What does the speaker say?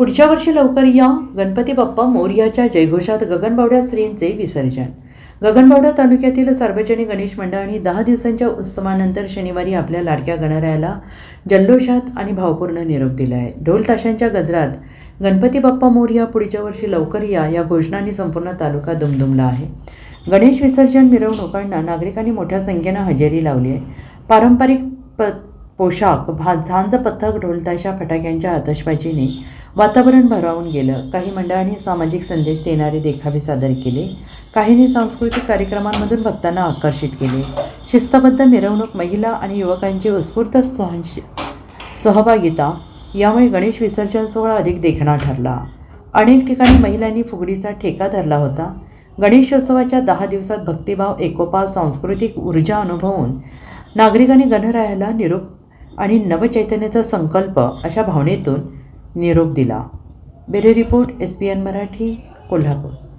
पुढच्या वर्षी लवकर या गणपती बाप्पा मोर्याच्या जयघोषात गगनबावड्या श्रींचे विसर्जन. गगनबावडा तालुक्यातील सार्वजनिक गणेश मंडळाने दहा दिवसांच्या उत्सवानंतर शनिवारी आपल्या लाडक्या गणरायाला जल्लोषात आणि भावपूर्ण निरोप दिला आहे ढोल ताशांच्या गजरात गणपती बाप्पा मोर्या पुढच्या वर्षी लवकर या या घोषणांनी संपूर्ण तालुका दुमदुमला आहे. गणेश विसर्जन मिरवणुकांना नागरिकांनी मोठ्या संख्येनं हजेरी लावली आहे. पारंपरिक प पोशाख भा झांज पथक ढोलताशा फटाक्यांच्या आतषबाजीने वातावरण भरावून गेलं. काही मंडळांनी सामाजिक संदेश देणारे देखावे सादर केले. काहींनी सांस्कृतिक कार्यक्रमांमधून भक्तांना आकर्षित केले. शिस्तबद्ध मिरवणूक महिला आणि युवकांची उत्स्फूर्त सहनश सहभागिता यामुळे गणेश विसर्जन सोहळा अधिक देखणा ठरला. अनेक ठिकाणी महिलांनी फुगडीचा ठेका धरला होता. गणेशोत्सवाच्या दहा दिवसात भक्तिभाव एकोपा सांस्कृतिक ऊर्जा अनुभवून नागरिकांनी गणरायाला निरोप आणि नवचैतन्याचा संकल्प अशा भावनेतून निरोप दिला. Bureau report S P N Marathi Kolhapur.